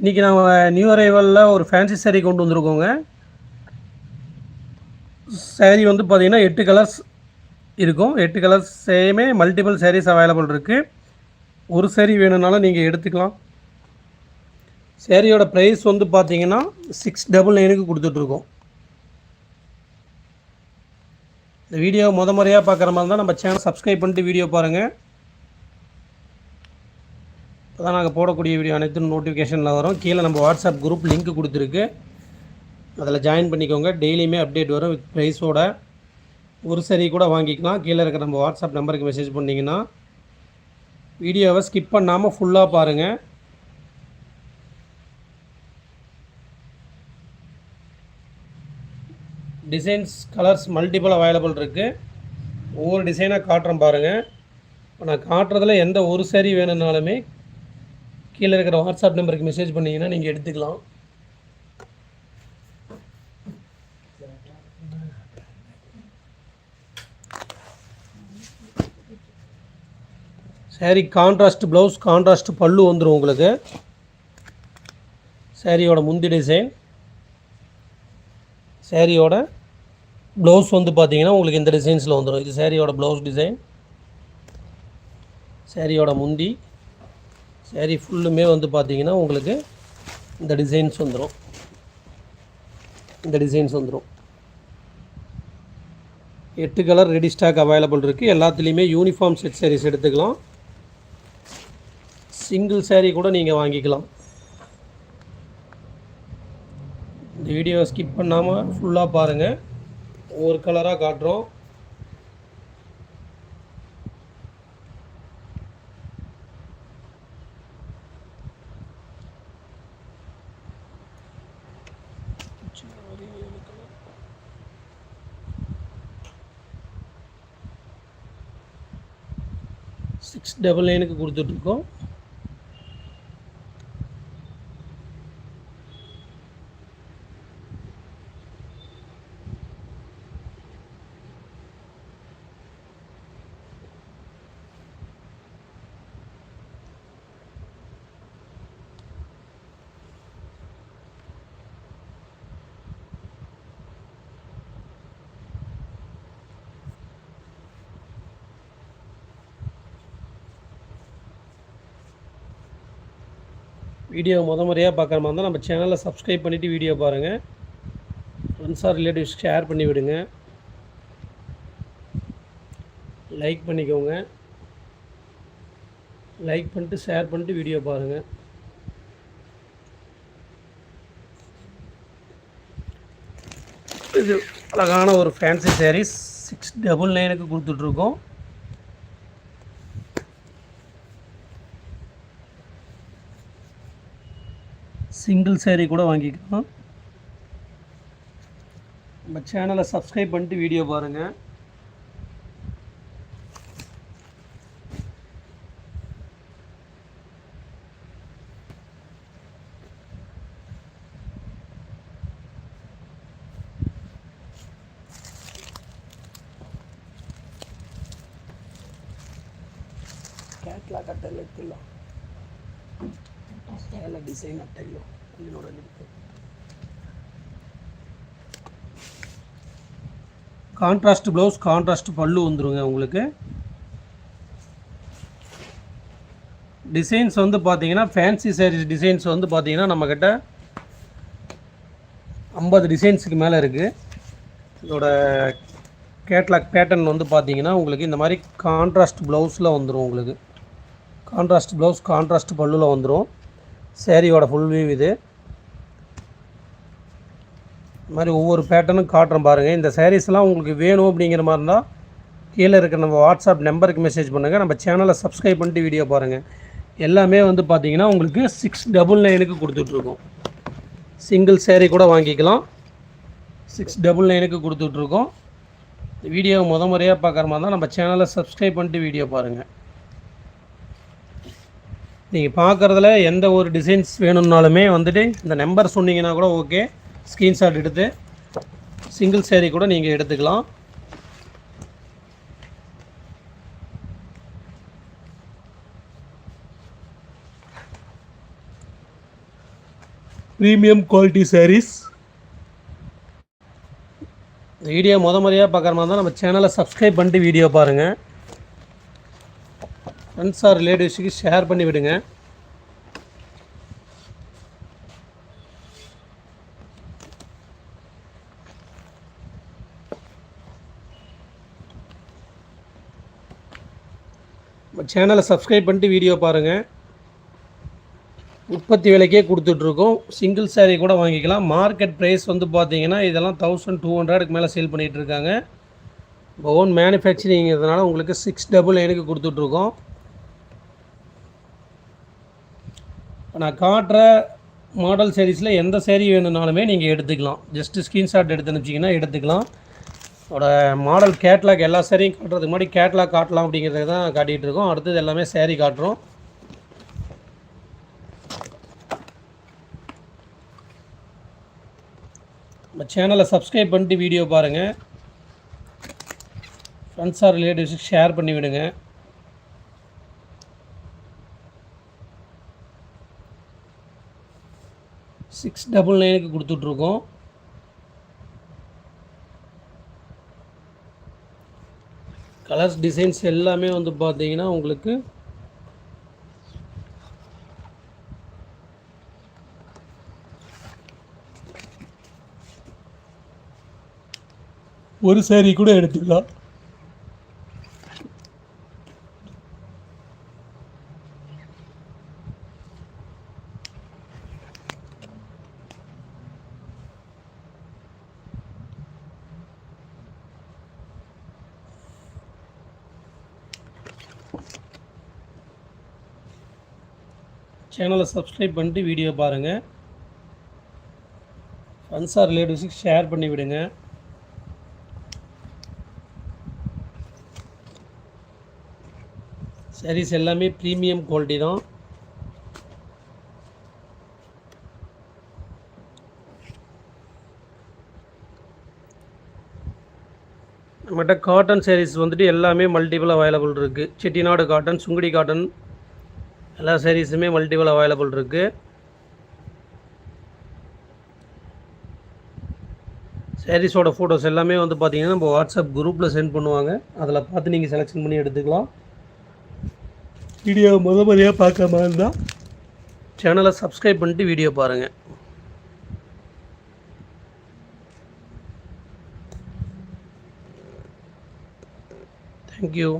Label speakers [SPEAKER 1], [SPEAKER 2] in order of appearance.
[SPEAKER 1] இன்றைக்கி நாங்கள் நியூ அரைவலில் ஒரு ஃபேன்சி saree கொண்டு வந்திருக்கோங்க. சேரீ வந்து பார்த்திங்கன்னா எட்டு கலர்ஸ் இருக்கும். எட்டு colours same multiple sarees available இருக்குது ஒரு சேரீ வேணும்னாலும் நீங்கள் எடுத்துக்கலாம். சேரீயோட ப்ரைஸ் வந்து பார்த்தீங்கன்னா சிக்ஸ் டபுள் நைனுக்கு கொடுத்துட்ருக்கோம். இந்த வீடியோ முத முறையாக பார்க்குற மாதிரி இருந்தால் நம்ம சேனல் சப்ஸ்கிரைப் பண்ணிட்டு வீடியோ பாருங்கள் இப்போ தான் நாங்கள் போடக்கூடிய வீடியோ அனைத்தும் நோட்டிஃபிகேஷனில் வரும். கீழே நம்ம வாட்ஸ்அப் குரூப் லிங்க் கொடுத்துருக்கு. அதில் ஜாயின் பண்ணிக்கோங்க. டெய்லியுமே அப்டேட் வரும் வித் ப்ரைஸோட ஒரு சரி கூட வாங்கிக்கலாம். கீழே இருக்கிற நம்ம வாட்ஸ்அப் நம்பருக்கு மெசேஜ் பண்ணிங்கன்னா வீடியோவை ஸ்கிப் பண்ணாமல் ஃபுல்லாக பாருங்கள் டிசைன்ஸ் கலர்ஸ் மல்டிபிள் அவைலபிள் இருக்குது ஒவ்வொரு டிசைனாக காட்டுறேன் பாருங்கள் இப்போ நான் காட்டுறதுல எந்த ஒரு சரி வேணும்னாலுமே கீழே இருக்கிற வாட்ஸ்அப் நம்பருக்கு மெசேஜ் பண்ணிங்கன்னா நீங்கள் எடுத்துக்கலாம். Saree கான்ட்ராஸ்ட் ப்ளவுஸ் கான்ட்ராஸ்ட் பல்லு வந்துடும் உங்களுக்கு. சாரியோட முந்தி டிசைன் சாரியோட ப்ளவுஸ் வந்து பார்த்தீங்கன்னா உங்களுக்கு இந்த டிசைன்ஸில் வந்துடும் இது சாரியோட ப்ளவுஸ் டிசைன் சாரியோட முந்தி. சாரி ஃபுல்லுமே வந்து பார்த்திங்கன்னா உங்களுக்கு இந்த டிசைன்ஸ் வந்துடும் இந்த டிசைன்ஸ் வந்துடும் எட்டு கலர் ரெடி ஸ்டாக் அவைலபிள் இருக்குது எல்லாத்துலேயுமே யூனிஃபார்ம் செட் சாரீஸ் எடுத்துக்கலாம். சிங்கிள் சேரீ கூட நீங்கள் வாங்கிக்கலாம். இந்த வீடியோ ஸ்கிப் பண்ணாமல் ஃபுல்லாக பாருங்கள் ஒவ்வொரு கலராக காட்டுறோம். சிக்ஸ் டபுள் நைனுக்கு கொடுத்துட்ருக்கோம் வீடியோ முத முறையாக பார்க்குற மாதிரி இருந்தால் நம்ம சேனலை சப்ஸ்கிரைப் பண்ணிவிட்டு வீடியோ பாருங்கள் ஃப்ரெண்ட்ஸ் ஆர் ரிலேட்டிவ்ஸ் ஷேர் பண்ணி விடுங்க. லைக் பண்ணிக்கோங்க. லைக் பண்ணிட்டு ஷேர் பண்ணிட்டு வீடியோ பாருங்கள் இது அழகான ஒரு ஃபேன்சி சாரீஸ் சிக்ஸ் டபுள் நைனுக்கு கொடுத்துட்ருக்கோம். சிங்கிள் சேரீ கூட வாங்கிக்கலாம். நம்ம சேனலை சப்ஸ்கிரைப் பண்ணிட்டு வீடியோ பாருங்கள் கேட்லா அட்டல் எடுத்துடலாம். ಎಲ್ಲ ಡಿಸೈನ್ ಅಟ್ಟೆಲ್ಲೋ ಅಲ್ಲಿ ನೋಡಲ್ಲಿ கான்ட்ராஸ்ட் ப்ளவுஸ் கான்ட்ராஸ்ட் பல்லு வந்துருங்க உங்களுக்கு டிசைன்ஸ் வந்து பார்த்தீங்கன்னா ஃபேன்சி sarees டிசைன்ஸ் வந்து பார்த்தீங்கன்னா நம்மக்கிட்ட ஐம்பது டிசைன்ஸுக்கு மேலே இருக்குது இதோட கேட்லாக் பேட்டர்ன் வந்து பார்த்தீங்கன்னா உங்களுக்கு இந்த மாதிரி கான்ட்ராஸ்ட் ப்ளவுஸில் வந்துடும் உங்களுக்கு கான்ட்ராஸ்ட் ப்ளவுஸ் கான்ட்ராஸ்ட் பல்லுவில் வந்துடும் சேரீயோட ஃபுல் வியூ இது. இந்த மாதிரி ஒவ்வொரு பேட்டர்னும் காட்டுறேன் பாருங்கள் இந்த சேரீஸ்லாம் உங்களுக்கு வேணும் அப்படிங்கிற மாதிரி இருந்தால் கீழே இருக்கிற நம்ம வாட்ஸ்அப் நம்பருக்கு மெசேஜ் பண்ணுங்கள் நம்ம சேனலை சப்ஸ்கிரைப் பண்ணிட்டு வீடியோ பாருங்கள் எல்லாமே வந்து பார்த்திங்கன்னா உங்களுக்கு சிக்ஸ் டபுள் நைனுக்கு கொடுத்துட்ருக்கோம் சிங்கிள் சேரீ கூட வாங்கிக்கலாம். சிக்ஸ் டபுள் நைனுக்கு கொடுத்துட்ருக்கோம் வீடியோ முத முறையாக பார்க்குற மாதிரி தான் நம்ம சேனலை சப்ஸ்கிரைப் பண்ணிட்டு வீடியோ பாருங்கள் நீங்கள் பார்க்குறதுல எந்த ஒரு டிசைன்ஸ் வேணும்னாலுமே வந்துட்டு இந்த நம்பர் சொன்னீங்கன்னா கூட ஓகே ஸ்க்ரீன்ஷாட் எடுத்து சிங்கிள் சேரீ கூட நீங்கள் எடுத்துக்கலாம். ப்ரீமியம் குவாலிட்டி சாரீஸ் இந்த வீடியோ முத முறையாக பார்க்குற மாதிரி இருந்தால் நம்ம சேனலை சப்ஸ்கிரைப் பண்ணிட்டு வீடியோ பாருங்கள் ஃப்ரெண்ட்ஸ் ஆர் ரிலேட்டிவ்ஸுக்கு ஷேர் பண்ணி விடுங்க. சேனலை சப்ஸ்கிரைப் பண்ணிட்டு வீடியோ பாருங்கள் உற்பத்தி விலைக்கே கொடுத்துட்ருக்கோம். சிங்கிள் சேரீ கூட வாங்கிக்கலாம். மார்க்கெட் ப்ரைஸ் வந்து பார்த்தீங்கன்னா இதெல்லாம் தௌசண்ட் டூ ஹண்ட்ரடுக்கு மேலே சேல் பண்ணிகிட்டு இருக்காங்க. இப்போ ஓன் மேனுஃபேக்சரிங்கிறதுனால உங்களுக்கு சிக்ஸ் டபுள் நைனுக்கு கொடுத்துட்ருக்கோம். இப்போ நான் காட்டுற மாடல் சேரீஸில் எந்த சேரீ வேணும்னாலுமே நீங்கள் எடுத்துக்கலாம். ஜஸ்ட்டு ஸ்க்ரீன்ஷாட் எடுத்து அனுப்பிச்சிங்கன்னா எடுத்துக்கலாம். அதோட மாடல் கேட்லாக் எல்லா சேரீயும் காட்டுறதுக்கு முன்னாடி கேட்லாக் காட்டலாம் அப்படிங்கிறது தான் காட்டிகிட்டு இருக்கோம். அடுத்தது எல்லாமே சேரீ காட்டுறோம். நம்ம சேனலை சப்ஸ்கிரைப் பண்ணிட்டு வீடியோ பாருங்கள் ஃப்ரெண்ட்ஸ் ஆர் ரிலேட்டிவ்ஸுக்கு ஷேர் பண்ணி விடுங்க. சிக்ஸ் டபுள் நைனுக்கு கொடுத்துட்ருக்கோம். கலர்ஸ் டிசைன்ஸ் எல்லாமே வந்து பார்த்தீங்கன்னா உங்களுக்கு ஒரு சேரீ கூட எடுத்துக்கலாம். சேனலை சப்ஸ்கிரைப் பண்ணிட்டு வீடியோ பாருங்கள் ஃப்ரெண்ட்ஸ் ஆர் ரிலேட்டிவ்ஸுக்கு ஷேர் பண்ணி விடுங்க. சாரீஸ் எல்லாமே ப்ரீமியம் குவாலிட்டி தான். நம்மகிட்ட காட்டன் சாரீஸ் வந்துட்டு எல்லாமே மல்டிபிள் அவைலபிள் இருக்குது செட்டிநாடு காட்டன் சுங்குடி காட்டன் எல்லா சேரீஸுமே மல்டிபிள் அவைலபிள் இருக்குது சேரீஸோட ஃபோட்டோஸ் எல்லாமே வந்து பார்த்தீங்கன்னா நம்ம வாட்ஸ்அப் குரூப்பில் சென்ட் பண்ணுவாங்க. அதில் பார்த்து நீங்கள் செலெக்ஷன் பண்ணி எடுத்துக்கலாம். வீடியோ முத முறையாக பார்க்க மாதிரி இருந்தால் சேனலை சப்ஸ்கிரைப் பண்ணிட்டு வீடியோ பாருங்கள் தேங்க்யூ